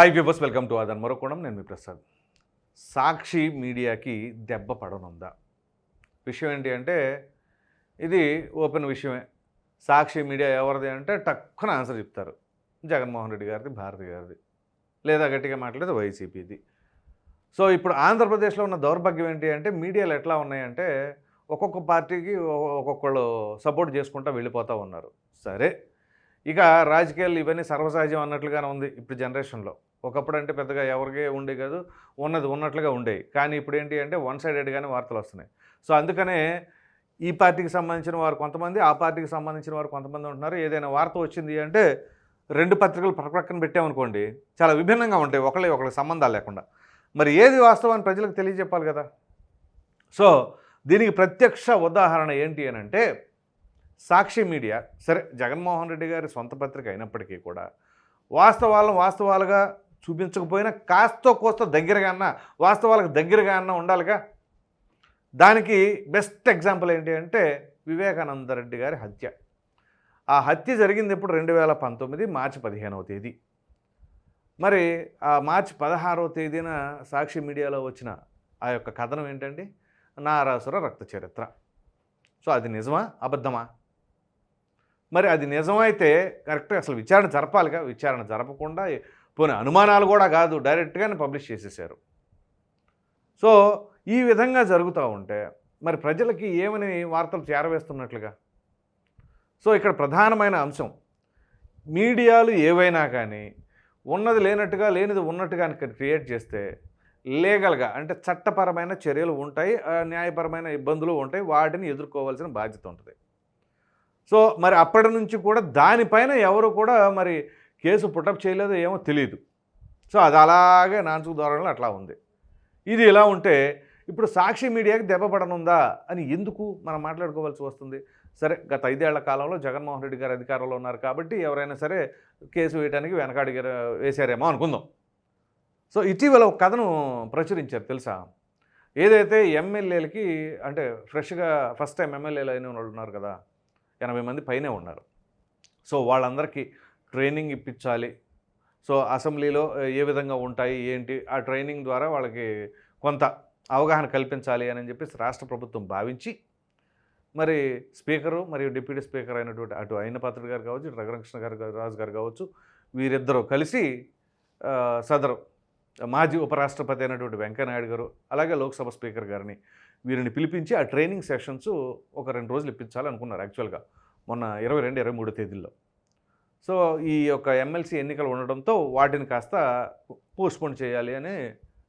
Hi viewers welcome to అదన్ మరొకోణం నేను మీ ప్రసాద్. సాక్షి మీడియాకి దెబ్బ పడనుందా? విషయం ఏంటి అంటే ఇది ఓపెన్ విషయమే. సాక్షి మీడియా ఎవరిది అంటే టక్కున ఆన్సర్ చెప్తారు. జగన్మోహన్ రెడ్డి గారిది భారతి గారిది లేదా గట్టిగా మాట్లాడితే వైసీపీది. సో ఇప్పుడు ఆంధ్రప్రదేశ్లో ఉన్న దౌర్భాగ్యం ఏంటి అంటే మీడియాలు ఎట్లా ఉన్నాయంటే ఒక్కొక్క పార్టీకి ఒక్కొక్కళ్ళు సపోర్ట్ చేసుకుంటూ వెళ్ళిపోతూ ఉన్నారు. సరే. ఇక రాజకీయాలు ఇవన్నీ సర్వసహజం అన్నట్లుగానే ఉంది ఇప్పుడు జనరేషన్లో. ఒకప్పుడు అంటే పెద్దగా ఎవరికే ఉండే కాదు ఉన్నది ఉన్నట్లుగా ఉండేవి. కానీ ఇప్పుడు ఏంటి అంటే వన్ సైడెడ్గానే వార్తలు వస్తున్నాయి. సో అందుకనే ఈ పార్టీకి సంబంధించిన వారు కొంతమంది ఆ పార్టీకి సంబంధించిన వారు కొంతమంది ఉంటున్నారు. ఏదైనా వార్త వచ్చింది అంటే రెండు పత్రికలు పక్కన పెట్టామనుకోండి చాలా విభిన్నంగా ఉంటాయి. ఒకళ్ళే ఒకళ్ళకి సంబంధాలు లేకుండా. మరి ఏది వాస్తవాన్ని ప్రజలకు తెలియజెప్పాలి కదా? సో దీనికి ప్రత్యక్ష ఉదాహరణ ఏంటి అని అంటే సాక్షి మీడియా సరే జగన్మోహన్ రెడ్డి గారి సొంత పత్రిక అయినప్పటికీ కూడా వాస్తవాలను వాస్తవాలుగా చూపించకపోయినా కాస్తో కోస్తో దగ్గరగా అన్న వాస్తవాలకు దగ్గరగా అన్న ఉండాలిగా. దానికి బెస్ట్ ఎగ్జాంపుల్ ఏంటి అంటే వివేకానంద రెడ్డి గారి హత్య. ఆ హత్య జరిగింది ఇప్పుడు రెండు వేల పంతొమ్మిది మార్చి పదిహేనవ తేదీ. మరి ఆ మార్చి పదహారవ తేదీన సాక్షి మీడియాలో వచ్చిన ఆ యొక్క కథనం ఏంటండి? నారాసుర రక్త చరిత్ర. సో అది నిజమా? అబద్ధమా? మరి అది నిజమైతే కరెక్ట్గా అసలు విచారణ జరపాలిగా? విచారణ జరపకుండా పోనీ అనుమానాలు కూడా కాదు డైరెక్ట్గానే పబ్లిష్ చేసేసారు. సో ఈ విధంగా జరుగుతూ ఉంటే మరి ప్రజలకి ఏమని వార్తలు చేరవేస్తున్నట్లుగా? సో ఇక్కడ ప్రధానమైన అంశం మీడియాలు ఏవైనా కానీ ఉన్నది లేనట్టుగా లేనిది ఉన్నట్టుగా క్రియేట్ చేస్తే లీగల్గా అంటే చట్టపరమైన చర్యలు ఉంటాయి ఆ, న్యాయపరమైన ఇబ్బందులు ఉంటాయి వాటిని ఎదుర్కోవాల్సిన బాధ్యత ఉంటుంది. సో మరి అప్పటి నుంచి కూడా దానిపైన ఎవరు కూడా మరి కేసు పుటప్ చేయలేదో ఏమో తెలియదు సో అది అలాగే నాన్సుకు ధోరణిలో అట్లా ఉంది. ఇది ఇలా ఉంటే ఇప్పుడు సాక్షి మీడియాకి దెబ్బపడనుందా అని ఎందుకు మనం మాట్లాడుకోవాల్సి వస్తుంది? సరే గత ఐదేళ్ళ కాలంలో జగన్మోహన్ రెడ్డి గారు అధికారంలో ఉన్నారు కాబట్టి ఎవరైనా సరే కేసు వేయడానికి వెనకాడి వేశారేమో అనుకుందాం. సో ఇటీవల ఒక కథను ప్రచురించారు తెలుసా? ఏదైతే ఎమ్మెల్యేలకి అంటే ఫ్రెష్గా ఫస్ట్ టైం ఎమ్మెల్యేలు అయిన వాళ్ళు ఉన్నారు కదా ఎనభై మంది పైనే ఉన్నారు. సో వాళ్ళందరికీ ట్రైనింగ్ ఇప్పించాలి. సో అసెంబ్లీలో ఏ విధంగా ఉంటాయి ఏంటి ఆ ట్రైనింగ్ ద్వారా వాళ్ళకి కొంత అవగాహన కల్పించాలి అని చెప్పేసి రాష్ట్ర ప్రభుత్వం భావించి మరి స్పీకరు మరియు డిప్యూటీ స్పీకర్ అయినటువంటి అటు అయిన పాత్రుడు గారు కావచ్చు ఇటు గారు రాజు గారు కావచ్చు వీరిద్దరూ కలిసి సదరు మాజీ ఉపరాష్ట్రపతి అయినటువంటి వెంకయ్యనాయుడు గారు అలాగే లోక్సభ స్పీకర్ గారిని వీరిని పిలిపించి ఆ ట్రైనింగ్ సెషన్స్ ఒక రెండు రోజులు ఇప్పించాలి అనుకున్నారు యాక్చువల్గా మొన్న ఇరవై రెండు ఇరవై మూడు తేదీల్లో. సో ఈ యొక్క ఎమ్మెల్సీ ఎన్నికలు ఉండడంతో వాటిని కాస్త పోస్ట్పోన్ చేయాలి అని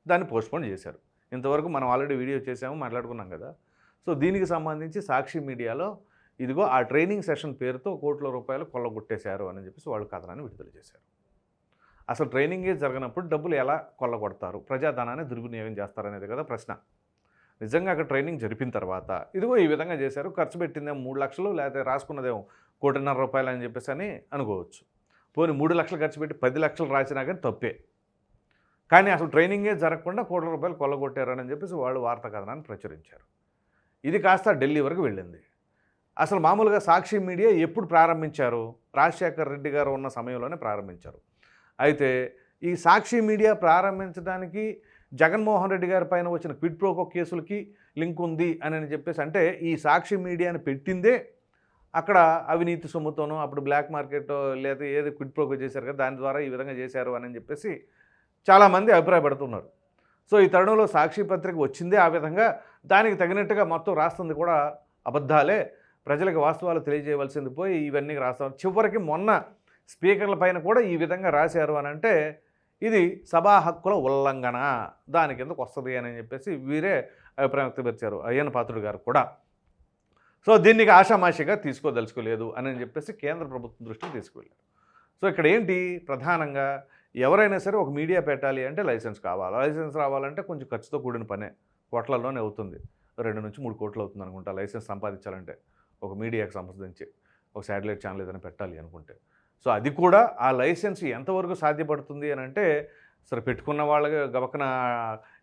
దాన్ని పోస్ట్పోన్ చేశారు. ఇంతవరకు మనం ఆల్రెడీ వీడియో చేసాము మాట్లాడుకున్నాం కదా. సో దీనికి సంబంధించి సాక్షి మీడియాలో ఇదిగో ఆ ట్రైనింగ్ సెషన్ పేరుతో కోట్ల రూపాయలు కొల్లగొట్టేశారు అని చెప్పేసి వాళ్ళు కథనాన్ని విడుదల చేశారు. అసలు ట్రైనింగే జరగనప్పుడు డబ్బులు ఎలా కొల్లగొడతారు? ప్రజాధనాన్ని దుర్వినియోగం చేస్తారనేది కదా ప్రశ్న. నిజంగా అక్కడ ట్రైనింగ్ జరిపిన తర్వాత ఇదిగో ఈ విధంగా చేశారు. ఖర్చు పెట్టిందేమో మూడు లక్షలు లేకపోతే రాసుకున్నదేమో కోటిన్నర రూపాయలు అని చెప్పేసి అని అనుకోవచ్చు. పోనీ మూడు లక్షలు ఖర్చు పెట్టి పది లక్షలు రాసినా కానీ తప్పే. కానీ అసలు ట్రైనింగే జరగకుండా కోట్ల రూపాయలు కొల్లగొట్టారని చెప్పేసి వాళ్ళు వార్తా కథనాన్ని ప్రచురించారు. ఇది కాస్త ఢిల్లీ వరకు వెళ్ళింది. అసలు మామూలుగా సాక్షి మీడియా ఎప్పుడు ప్రారంభించారు? రాజశేఖర్ రెడ్డి గారు ఉన్న సమయంలోనే ప్రారంభించారు. అయితే ఈ సాక్షి మీడియా ప్రారంభించడానికి జగన్మోహన్ రెడ్డి గారి పైన వచ్చిన క్విడ్ ప్రోకో కేసులకి లింక్ ఉంది అని అని చెప్పేసి అంటే ఈ సాక్షి మీడియాని పెట్టిందే అక్కడ అవినీతి సొమ్ముతోనూ అప్పుడు బ్లాక్ మార్కెట్ లేదా ఏది క్విడ్ ప్రోకో చేశారు కదా దాని ద్వారా ఈ విధంగా చేశారు అని చెప్పేసి చాలామంది అభిప్రాయపడుతున్నారు. సో ఈ తరుణంలో సాక్షి పత్రిక వచ్చిందే ఆ విధంగా దానికి తగినట్టుగా మొత్తం రాస్తుంది కూడా అబద్ధాలే. ప్రజలకు వాస్తవాలు తెలియజేయవలసింది పోయి ఇవన్నీ రాస్తాం. చివరికి మొన్న స్పీకర్ల పైన కూడా ఈ విధంగా రాశారు అని అంటే ఇది సభా హక్కుల ఉల్లంఘన దాని కిందకు వస్తుంది అని చెప్పేసి వీరే అభిప్రాయం వ్యక్తపరిచారు అయ్యన్న పాత్రుడు గారు కూడా. సో దీనికి ఆషామాషిగా తీసుకోదలుచుకోలేదు అని చెప్పేసి కేంద్ర ప్రభుత్వం దృష్టికి తీసుకువెళ్ళారు. సో ఇక్కడ ఏంటి? ప్రధానంగా ఎవరైనా సరే ఒక మీడియా పెట్టాలి అంటే లైసెన్స్ కావాలి. లైసెన్స్ రావాలంటే కొంచెం ఖర్చుతో కూడిన పనే. కోట్లలోనే అవుతుంది. రెండు నుంచి మూడు కోట్లు అవుతుంది అనుకుంటా లైసెన్స్ సంపాదించాలంటే ఒక మీడియాకి సంబంధించి ఒక శాటిలైట్ ఛానల్ ఏదైనా పెట్టాలి అనుకుంటే. సో అది కూడా ఆ లైసెన్స్ ఎంతవరకు సాధ్యపడుతుంది అని అంటే సరే పెట్టుకున్న వాళ్ళకి గబక్కన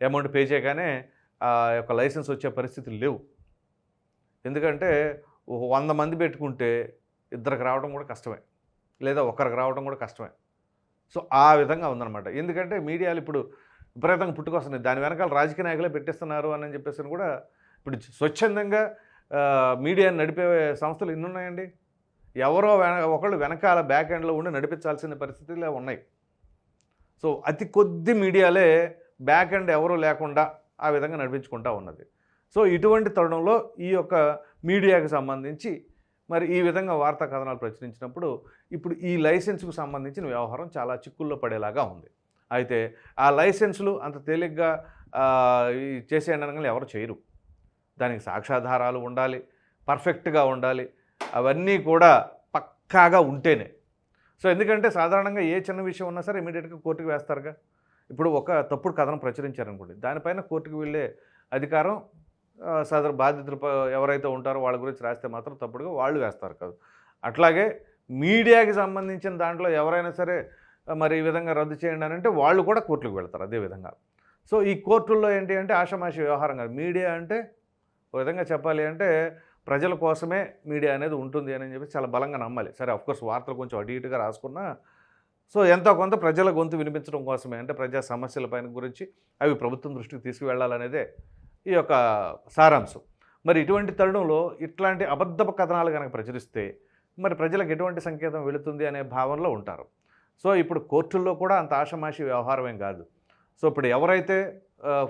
అమౌంట్ పే చేయగానే ఆ యొక్క లైసెన్స్ వచ్చే పరిస్థితులు లేవు. ఎందుకంటే వంద మంది పెట్టుకుంటే ఇద్దరికి రావడం కూడా కష్టమే. లేదా ఒకరికి రావడం కూడా కష్టమే. సో ఆ విధంగా ఉందన్నమాట. ఎందుకంటే మీడియాలు ఇప్పుడు విపరీతంగా పుట్టుకొస్తున్నాయి. దాని వెనకాల రాజకీయ నాయకులే పెట్టిస్తున్నారు అని చెప్పేసి కూడా ఇప్పుడు స్వచ్ఛందంగా మీడియాని నడిపే సంస్థలు ఎన్ని ఉన్నాయండి? ఎవరో వెన ఒకళ్ళు వెనకాల బ్యాక్ ఎండ్లో ఉండి నడిపించాల్సిన పరిస్థితులు ఉన్నాయి. సో అతి కొద్ది మీడియాలే బ్యాక్ ఎండ్ ఎవరూ లేకుండా ఆ విధంగా నడిపించుకుంటా ఉన్నది. సో ఇటువంటి తరుణంలో ఈ యొక్క మీడియాకి సంబంధించి మరి ఈ విధంగా వార్తా కథనాలు ప్రచురించినప్పుడు ఇప్పుడు ఈ లైసెన్స్కు సంబంధించిన వ్యవహారం చాలా చిక్కుల్లో పడేలాగా ఉంది. అయితే ఆ లైసెన్సులు అంత తేలిగ్గా ఈ చేసే అనగానే ఎవరు చేయరు. దానికి సాక్ష్యాధారాలు ఉండాలి పర్ఫెక్ట్గా ఉండాలి అవన్నీ కూడా పక్కాగా ఉంటేనే. సో ఎందుకంటే సాధారణంగా ఏ చిన్న విషయం ఉన్నా సరే ఇమీడియట్గా కోర్టుకు వేస్తారుగా. ఇప్పుడు ఒక తప్పుడు కథనం ప్రచురించారనుకోండి దానిపైన కోర్టుకు వెళ్ళే అధికారం సదరు బాధితులు ఎవరైతే ఉంటారో వాళ్ళ గురించి రాస్తే మాత్రం తప్పుడుగా వాళ్ళు వేస్తారు కాదు. అట్లాగే మీడియాకి సంబంధించిన దాంట్లో ఎవరైనా సరే మరి ఈ విధంగా రద్దు చేయండి అని అంటే వాళ్ళు కూడా కోర్టులకు వెళ్తారు అదే విధంగా. సో ఈ కోర్టుల్లో ఏంటి అంటే ఆషమాషి వ్యవహారం కాదు. మీడియా అంటే ఒక విధంగా చెప్పాలి అంటే ప్రజల కోసమే మీడియా అనేది ఉంటుంది అని చెప్పి చాలా బలంగా నమ్మాలి. సరే అఫ్కోర్స్ వార్తలు కొంచెం అటు ఇటుగా రాసుకున్నా సో ఎంతో కొంత ప్రజల గొంతు వినిపించడం కోసమే. అంటే ప్రజా సమస్యల పైన గురించి అవి ప్రభుత్వం దృష్టికి తీసుకువెళ్ళాలనేదే ఈ యొక్క సారాంశం. మరి ఇటువంటి తరుణంలో ఇట్లాంటి అబద్ధపు కథనాలు కనుక ప్రచురిస్తే మరి ప్రజలకు ఎటువంటి సంకేతం వెళుతుంది అనే భావనలో ఉంటారు. సో ఇప్పుడు కోర్టుల్లో కూడా అంత ఆషమాషి వ్యవహారం ఏం కాదు. సో ఇప్పుడు ఎవరైతే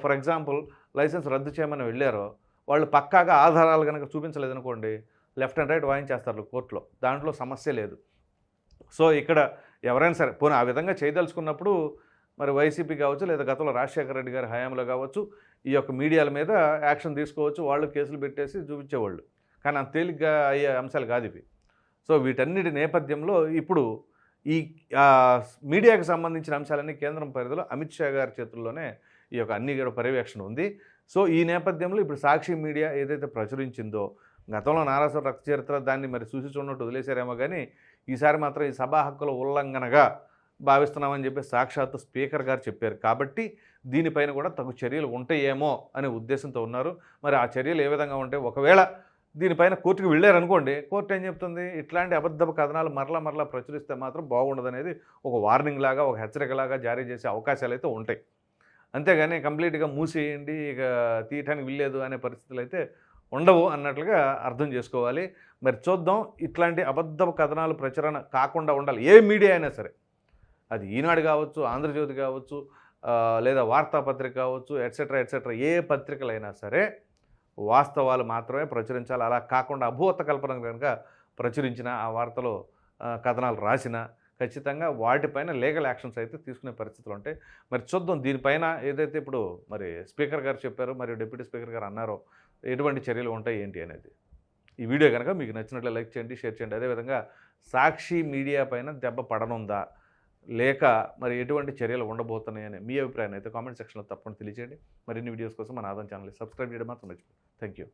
ఫర్ ఎగ్జాంపుల్ లైసెన్స్ రద్దు చేయమని వెళ్ళారో వాళ్ళు పక్కాగా ఆధారాలు కనుక చూపించలేదనుకోండి లెఫ్ట్ అండ్ రైట్ వాయించేస్తారు కోర్టులో. దాంట్లో సమస్య లేదు. సో ఇక్కడ ఎవరైనా సరే పోనీ ఆ విధంగా చేయదలుచుకున్నప్పుడు మరి వైసీపీ కావచ్చు లేదా గతంలో రాజశేఖర రెడ్డి గారి హయాంలో కావచ్చు ఈ యొక్క మీడియాల మీద యాక్షన్ తీసుకోవచ్చు వాళ్ళు కేసులు పెట్టేసి చూపించేవాళ్ళు. కానీ అంత తేలిగ్గా అయ్యే అంశాలు కాదు ఇవి. సో వీటన్నిటి నేపథ్యంలో ఇప్పుడు ఈ మీడియాకు మీడియాకి సంబంధించిన అంశాలన్నీ కేంద్రం పరిధిలో అమిత్ షా గారి చేతుల్లోనే ఈ యొక్క అన్ని కూడా పర్యవేక్షణ ఉంది. సో ఈ నేపథ్యంలో ఇప్పుడు సాక్షి మీడియా ఏదైతే ప్రచురించిందో గతంలో నారాసుర రక్త చరిత్ర దాన్ని మరి చూసి చూడనట్టు వదిలేశారేమో కానీ ఈసారి మాత్రం ఈ సభా హక్కుల ఉల్లంఘనగా భావిస్తున్నామని చెప్పి సాక్షాత్తు స్పీకర్ గారు చెప్పారు. కాబట్టి దీనిపైన కూడా తగు చర్యలు ఉంటాయేమో అనే ఉద్దేశంతో ఉన్నారు. మరి ఆ చర్యలు ఏ విధంగా ఉంటాయి ఒకవేళ దీనిపైన కోర్టుకు వెళ్ళారనుకోండి కోర్టు ఏం చెప్తుంది? ఇట్లాంటి అబద్ధపు కథనాలు మరలా మరలా ప్రచురిస్తే మాత్రం బాగుండదు అనేది ఒక వార్నింగ్ లాగా ఒక హెచ్చరికలాగా జారీ చేసే అవకాశాలు అయితే ఉంటాయి. అంతేగాని కంప్లీట్గా మూసేయండి ఇక తీయటానికి వీల్లేదు అనే పరిస్థితులు అయితే ఉండవు అన్నట్లుగా అర్థం చేసుకోవాలి. మరి చూద్దాం ఇట్లాంటి అబద్ధపు కథనాలు ప్రచురణ కాకుండా ఉండాలి. ఏ మీడియా అయినా సరే. అది ఈనాడు కావచ్చు ఆంధ్రజ్యోతి కావచ్చు లేదా వార్తాపత్రిక కావచ్చు ఎట్సెట్రా ఎట్సెట్రా ఏ పత్రికలైనా సరే వాస్తవాలు మాత్రమే ప్రచురించాలి. అలా కాకుండా అభూత కల్పన కనుక ప్రచురించిన ఆ వార్తలో కథనాలు రాసిన ఖచ్చితంగా వాటిపైన లీగల్ యాక్షన్స్ అయితే తీసుకునే పరిస్థితులు ఉంటాయి. మరి చూద్దాం దీనిపైన ఏదైతే ఇప్పుడు మరి స్పీకర్ గారు చెప్పారో మరియు డిప్యూటీ స్పీకర్ గారు అన్నారో ఎటువంటి చర్యలు ఉంటాయి ఏంటి అనేది. ఈ వీడియో కనుక మీకు నచ్చినట్లు లైక్ చేయండి షేర్ చేయండి. అదేవిధంగా సాక్షి మీడియా పైన దెబ్బ పడనుందా? లేక మరి ఎటువంటి చర్యలు ఉండబోతున్నాయని మీ అభిప్రాయాన్ని అయితే కామెంట్ సెక్షన్లో తప్పకుండా తెలియజేయండి మరిన్ని వీడియోస్ కోసం మన ఆదాయం ఛానల్ సబ్స్క్రైబ్ చేయడం మాత్రం మర్చిపోండి థ్యాంక్ యూ.